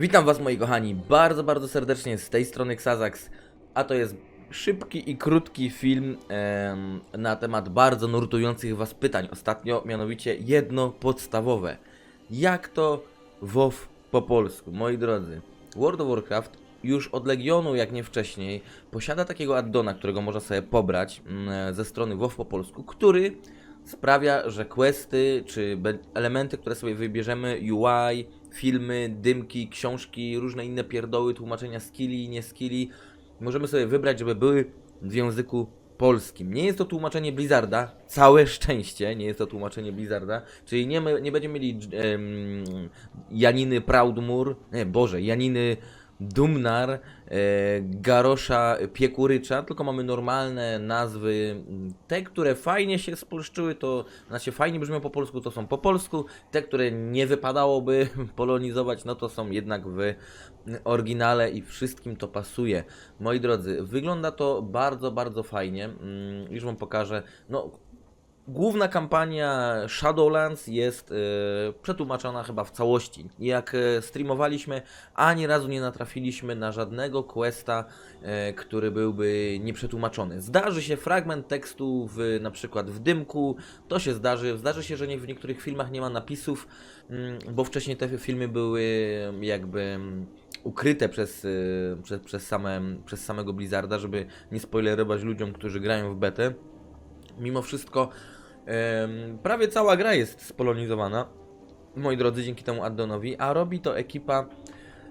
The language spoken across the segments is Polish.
Witam Was moi kochani bardzo, bardzo serdecznie z tej strony Xazax, a to jest szybki i krótki film em, na temat bardzo nurtujących Was pytań ostatnio, mianowicie jedno podstawowe. Jak to WoW po polsku? Moi drodzy, World of Warcraft już od Legionu, jak nie wcześniej, posiada takiego addona, którego można sobie pobrać mm, ze strony WoW po polsku, który sprawia, że questy czy elementy, które sobie wybierzemy, UI, filmy, dymki, książki, różne inne pierdoły, tłumaczenia skilli nie skilli, możemy sobie wybrać, żeby były w języku polskim. Nie jest to tłumaczenie Blizzarda, całe szczęście, nie jest to tłumaczenie Blizzarda, czyli nie, nie będziemy mieli em, Janiny Proudmoor, nie, Boże, Janiny Dumnar, e, Garosza Piekurycza, tylko mamy normalne nazwy. Te, które fajnie się spolszczyły, to znaczy fajnie brzmią po polsku, to są po polsku. Te, które nie wypadałoby polonizować, no to są jednak w oryginale i wszystkim to pasuje. Moi drodzy, wygląda to bardzo, bardzo fajnie. Mm, Już Wam pokażę. No, Główna kampania Shadowlands jest e, przetłumaczona chyba w całości. Jak e, streamowaliśmy, ani razu nie natrafiliśmy na żadnego questa, e, który byłby nieprzetłumaczony. Zdarzy się fragment tekstu w, na przykład w dymku, to się zdarzy. Zdarzy się, że nie, w niektórych filmach nie ma napisów, mm, bo wcześniej te filmy były jakby mm, ukryte przez, przez, przez, same, przez samego Blizzarda, żeby nie spoilerować ludziom, którzy grają w betę. Mimo wszystko prawie cała gra jest spolonizowana, moi drodzy, dzięki temu addonowi, a robi to ekipa,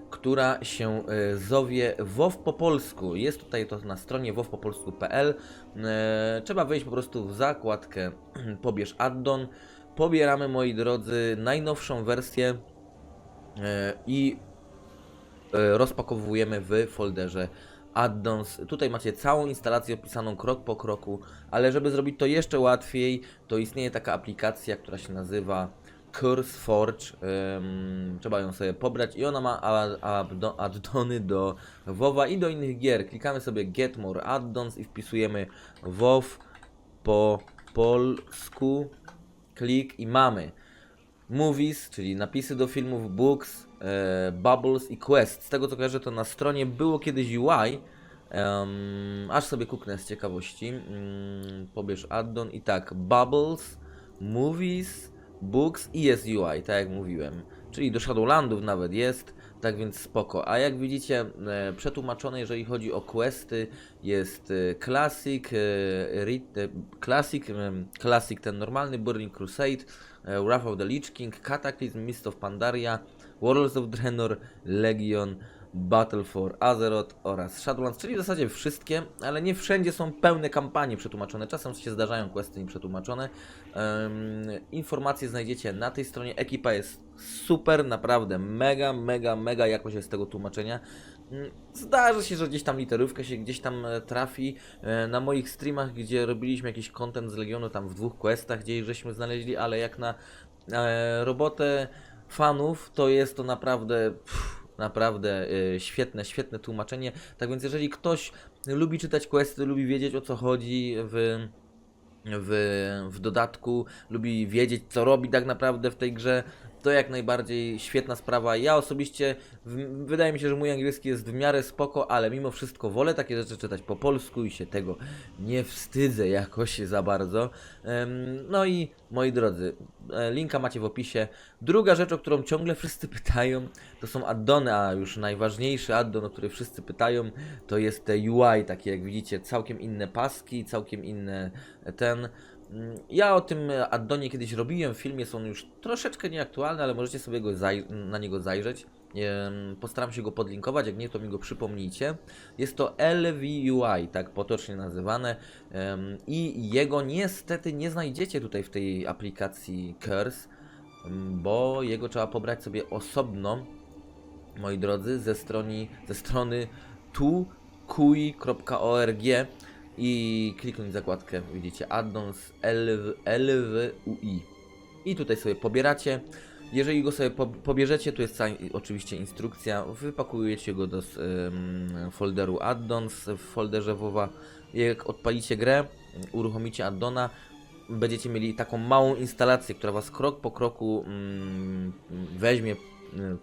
która się e, zowie WoW po polsku. Jest tutaj to na stronie wowpopolsku.pl. E, trzeba wejść po prostu w zakładkę pobierz addon. Pobieramy, moi drodzy, najnowszą wersję e, i rozpakowujemy w folderze addons. Tutaj macie całą instalację opisaną krok po kroku, ale żeby zrobić to jeszcze łatwiej, to istnieje taka aplikacja, która się nazywa CurseForge. Ym, trzeba ją sobie pobrać i ona ma addony do WoWa i do innych gier. Klikamy sobie Get More Addons i wpisujemy WoW po polsku. Klik i mamy movies, czyli napisy do filmów, books, bubbles i quest. Z tego co kojarzę, to na stronie było kiedyś UI. em, aż sobie kuknę z ciekawości. Mm, pobierz addon i tak, bubbles, movies, books i jest UI, tak jak mówiłem. Czyli do Shadowlandów nawet jest, tak więc spoko. A jak widzicie, e, przetłumaczone jeżeli chodzi o questy, jest e, Classic, e, Rit- e, Classic, em, Classic ten normalny, Burning Crusade, e, Wrath of the Lich King, Cataclysm, Mist of Pandaria, Warlords of Draenor, Legion, Battle for Azeroth oraz Shadowlands, czyli w zasadzie wszystkie, ale nie wszędzie są pełne kampanie przetłumaczone. Czasem się zdarzają questy nieprzetłumaczone. Em, informacje znajdziecie na tej stronie. Ekipa jest super, naprawdę mega, mega, mega jakość jest tego tłumaczenia. Mm, Zdarzy się, że gdzieś tam literówka się gdzieś tam e, trafi. E, Na moich streamach, gdzie robiliśmy jakiś content z Legionu, tam w dwóch questach, gdzie żeśmy znaleźli, ale jak na e, robotę fanów, to jest to naprawdę. Pff, Naprawdę e, świetne, świetne tłumaczenie. Tak więc, jeżeli ktoś lubi czytać questy, lubi wiedzieć o co chodzi w, w, w dodatku, lubi wiedzieć, co robi tak naprawdę w tej grze, to jak najbardziej świetna sprawa. Ja osobiście, w, wydaje mi się, że mój angielski jest w miarę spoko, ale mimo wszystko wolę takie rzeczy czytać po polsku i się tego nie wstydzę jakoś za bardzo. No i moi drodzy, e, linka macie w opisie. Druga rzecz, o którą ciągle wszyscy pytają, to są addony, a już najważniejszy addon, o który wszyscy pytają, to jest te UI, takie jak widzicie, całkiem inne paski, całkiem inne ten. Mm, Ja o tym addonie kiedyś robiłem w filmie, są już troszeczkę nieaktualne, ale możecie sobie go na niego zajrzeć. Postaram się go podlinkować, jak nie, to mi go przypomnijcie. Jest to LVUI, tak potocznie nazywane. I jego niestety nie znajdziecie tutaj w tej aplikacji Curse, bo jego trzeba pobrać sobie osobno, moi drodzy, ze strony, ze strony tukui.org i kliknąć zakładkę, widzicie, addons LW, LWUI. I tutaj sobie pobieracie. Jeżeli go sobie po, pobierzecie, tu jest oczywiście instrukcja, wypakujecie go do folderu addons w folderze WoWa. Jak odpalicie grę, uruchomicie addona, będziecie mieli taką małą instalację, która was krok po kroku mm, weźmie mm,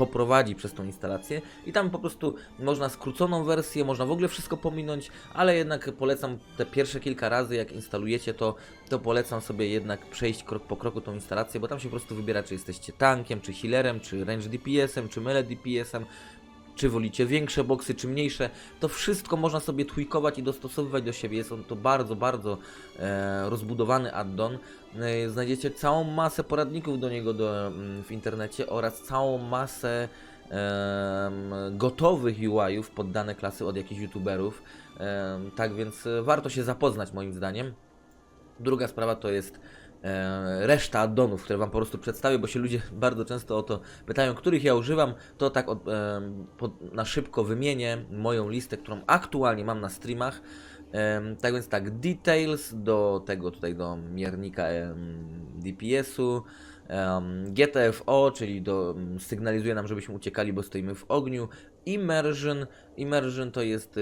poprowadzi przez tą instalację i tam po prostu można skróconą wersję, można w ogóle wszystko pominąć, ale jednak polecam te pierwsze kilka razy, jak instalujecie to, to polecam sobie jednak przejść krok po kroku tą instalację, bo tam się po prostu wybiera, czy jesteście tankiem, czy healerem, czy range DPS-em, czy melee DPS-em, czy wolicie większe boksy, czy mniejsze, to wszystko można sobie tweakować i dostosowywać do siebie. Jest on to bardzo, bardzo e, rozbudowany addon. E, znajdziecie całą masę poradników do niego do, mm, w internecie oraz całą masę em, gotowych UI-ów pod dane klasy od jakichś youtuberów. Em, tak więc e, warto się zapoznać moim zdaniem. Druga sprawa to jest e, reszta addonów, które Wam po prostu przedstawię, bo się ludzie bardzo często o to pytają, których ja używam, to tak od, e, pod, na szybko wymienię moją listę, którą aktualnie mam na streamach. Em, tak więc tak, details do tego tutaj do miernika DPS-u, GTFO, czyli do, sygnalizuje nam, żebyśmy uciekali, bo stoimy w ogniu. Immersion, Immersion to jest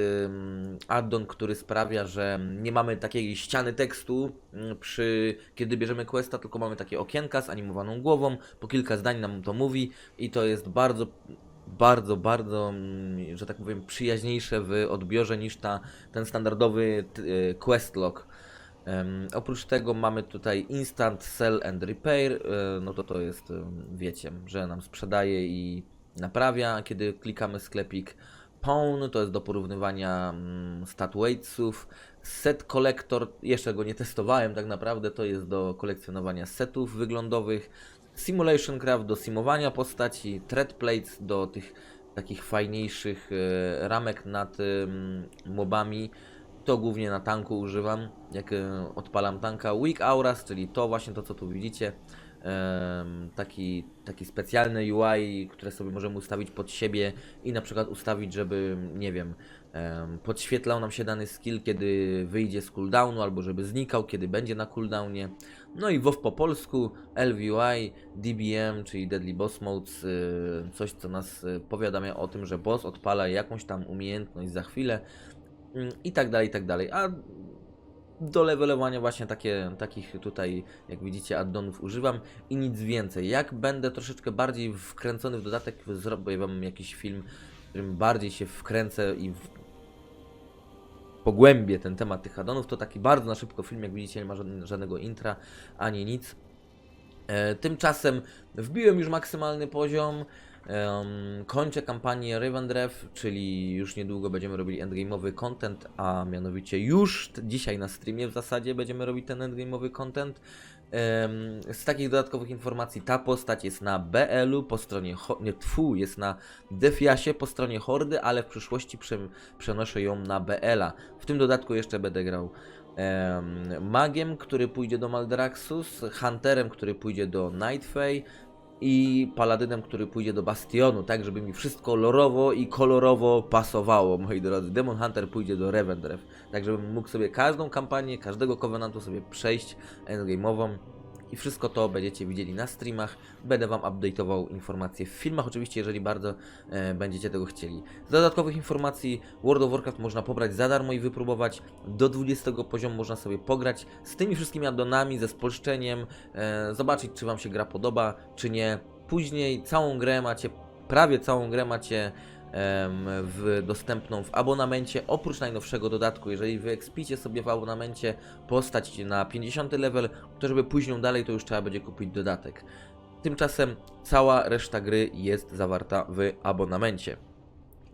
addon, który sprawia, że nie mamy takiej ściany tekstu ym, przy kiedy bierzemy questa, tylko mamy takie okienka z animowaną głową, po kilka zdań nam to mówi i to jest bardzo bardzo, bardzo, mm, że tak powiem, przyjaźniejsze w odbiorze niż ta, ten standardowy y, quest log. Oprócz tego mamy tutaj Instant Sell and Repair, y, no to to jest, wiecie, że nam sprzedaje i naprawia, kiedy klikamy sklepik. Pawn to jest do porównywania mm, stat weightsów. Set Collector, jeszcze go nie testowałem tak naprawdę, to jest do kolekcjonowania setów wyglądowych. Simulation Craft do simowania postaci, Thread Plates do tych takich fajniejszych e, ramek nad em, mobami. To głównie na tanku używam, jak e, odpalam tanka. Weak Auras, czyli to właśnie to, co tu widzicie. Taki, taki specjalny UI, które sobie możemy ustawić pod siebie i na przykład ustawić, żeby, nie wiem, em, podświetlał nam się dany skill, kiedy wyjdzie z cooldownu, albo żeby znikał, kiedy będzie na cooldownie. No i WoW po polsku, LVUI, DBM, czyli Deadly Boss Modes, y, coś co nas y, powiadamia o tym, że boss odpala jakąś tam umiejętność za chwilę mm, i tak dalej, i tak dalej. A do levelowania właśnie takie, takich tutaj, jak widzicie, addonów używam i nic więcej. Jak będę troszeczkę bardziej wkręcony w dodatek, zrobię wam jakiś film, w którym bardziej się wkręcę i w... pogłębię ten temat tych addonów, to taki bardzo na szybko film, jak widzicie, nie ma żadne- żadnego intra, ani nic. E, Tymczasem wbiłem już maksymalny poziom. Em, kończę kampanię Rivendrew, czyli już niedługo będziemy robili endgame'owy content, a mianowicie już dzisiaj na streamie w zasadzie będziemy robić ten endgame'owy content. Em, z takich dodatkowych informacji ta postać jest na BL-u po stronie, nie tfu, jest na Defiasie po stronie Hordy, ale w przyszłości prze- przenoszę ją na BL-a. W tym dodatku jeszcze będę grał em, magiem, który pójdzie do Maldraxxus, hunterem, który pójdzie do Nightfey i paladynem, który pójdzie do Bastionu, tak żeby mi wszystko lorowo i kolorowo pasowało, moi drodzy. Demon Hunter pójdzie do Revendrew, tak żebym mógł sobie każdą kampanię, każdego Covenantu sobie przejść endgame'ową i wszystko to będziecie widzieli na streamach. Będę Wam update'ował informacje w filmach, oczywiście, jeżeli bardzo e, będziecie tego chcieli. Z dodatkowych informacji World of Warcraft można pobrać za darmo i wypróbować. Do 20 poziomu można sobie pograć z tymi wszystkimi addonami, ze spolszczeniem, e, zobaczyć, czy Wam się gra podoba, czy nie. Później całą grę macie, prawie całą grę macie w, dostępną w abonamencie, oprócz najnowszego dodatku. Jeżeli wyekspicie sobie w abonamencie postać na 50 level, to żeby nią dalej, to już trzeba będzie kupić dodatek. Tymczasem cała reszta gry jest zawarta w abonamencie.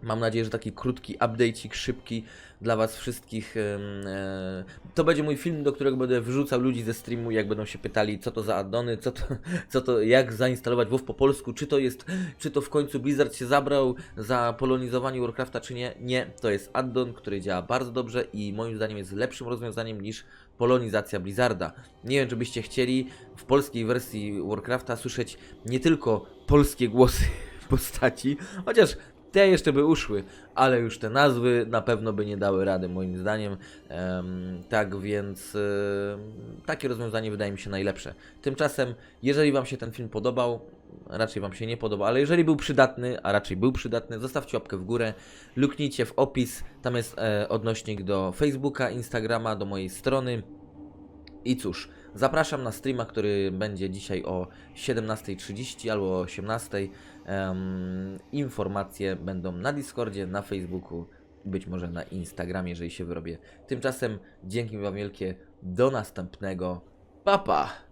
Mam nadzieję, że taki krótki update'ik, szybki dla Was wszystkich. e, To będzie mój film, do którego będę wrzucał ludzi ze streamu, jak będą się pytali, co to za addony, co to, co to jak zainstalować WoW po polsku, czy to jest, czy to w końcu Blizzard się zabrał za polonizowanie Warcrafta, czy nie. Nie, to jest addon, który działa bardzo dobrze i moim zdaniem jest lepszym rozwiązaniem niż polonizacja Blizzarda. Nie wiem, czy byście chcieli w polskiej wersji Warcrafta słyszeć nie tylko polskie głosy postaci, chociaż te jeszcze by uszły, ale już te nazwy na pewno by nie dały rady, moim zdaniem. Em, tak więc takie rozwiązanie wydaje mi się najlepsze. Tymczasem, jeżeli Wam się ten film podobał, raczej Wam się nie podoba, ale jeżeli był przydatny, a raczej był przydatny, zostawcie łapkę w górę, luknijcie w opis, tam jest e, odnośnik do Facebooka, Instagrama, do mojej strony. I cóż, zapraszam na streama, który będzie dzisiaj o 17.30 albo o 18.00. Em, informacje będą na Discordzie, na Facebooku, być może na Instagramie, jeżeli się wyrobię. Tymczasem dzięki Wam wielkie, do następnego. Papa! Pa.